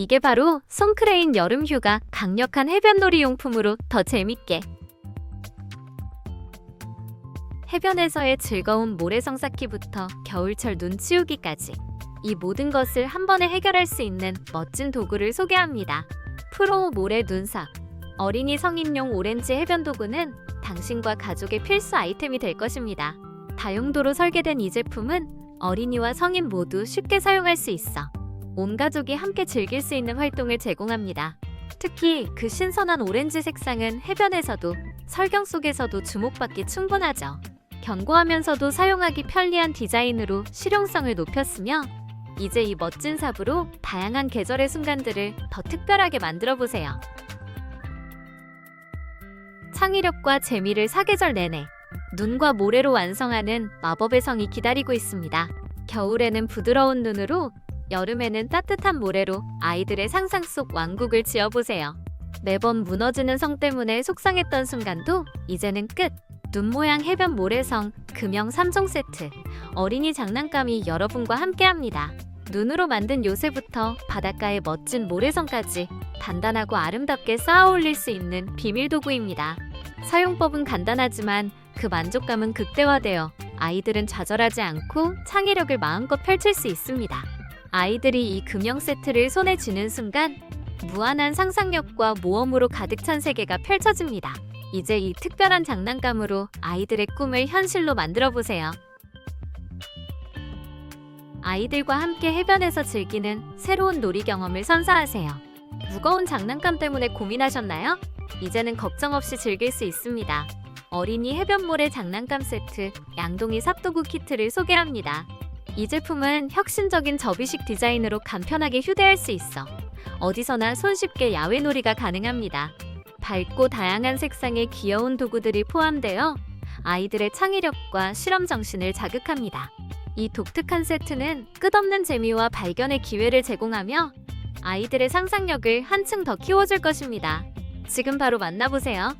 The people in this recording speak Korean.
이게 바로 송크레인 여름휴가 강력한 해변놀이 용품으로 더 재밌게. 해변에서의 즐거운 모래성 쌓기부터 겨울철 눈 치우기까지 이 모든 것을 한 번에 해결할 수 있는 멋진 도구를 소개합니다. 프로 모래 눈삽 어린이 성인용 오렌지 해변 도구는 당신과 가족의 필수 아이템이 될 것입니다. 다용도로 설계된 이 제품은 어린이와 성인 모두 쉽게 사용할 수 있어 온 가족이 함께 즐길 수 있는 활동을 제공합니다. 특히 그 신선한 오렌지 색상은 해변에서도 설경 속에서도 주목받기 충분하죠. 견고하면서도 사용하기 편리한 디자인으로 실용성을 높였으며 이제 이 멋진 삽으로 다양한 계절의 순간들을 더 특별하게 만들어 보세요. 창의력과 재미를 사계절 내내 눈과 모래로 완성하는 마법의 성이 기다리고 있습니다. 겨울에는 부드러운 눈으로 여름에는 따뜻한 모래로 아이들의 상상 속 왕국을 지어보세요. 매번 무너지는 성 때문에 속상했던 순간도 이제는 끝. 눈 모양 해변 모래성 금형 3종 세트. 어린이 장난감이 여러분과 함께합니다. 눈으로 만든 요새부터 바닷가의 멋진 모래성까지 단단하고 아름답게 쌓아 올릴 수 있는 비밀 도구입니다. 사용법은 간단하지만 그 만족감은 극대화되어 아이들은 좌절하지 않고 창의력을 마음껏 펼칠 수 있습니다. 아이들이 이 금형 세트를 손에 쥐는 순간 무한한 상상력과 모험으로 가득 찬 세계가 펼쳐집니다. 이제 이 특별한 장난감으로 아이들의 꿈을 현실로 만들어 보세요. 아이들과 함께 해변에서 즐기는 새로운 놀이 경험을 선사하세요. 무거운 장난감 때문에 고민하셨나요? 이제는 걱정 없이 즐길 수 있습니다. 어린이 해변모래 장난감 세트 양동이 삽도구 키트를 소개합니다. 이 제품은 혁신적인 접이식 디자인으로 간편하게 휴대할 수 있어 어디서나 손쉽게 야외 놀이가 가능합니다. 밝고 다양한 색상의 귀여운 도구들이 포함되어 아이들의 창의력과 실험 정신을 자극합니다. 이 독특한 세트는 끝없는 재미와 발견의 기회를 제공하며 아이들의 상상력을 한층 더 키워줄 것입니다. 지금 바로 만나보세요.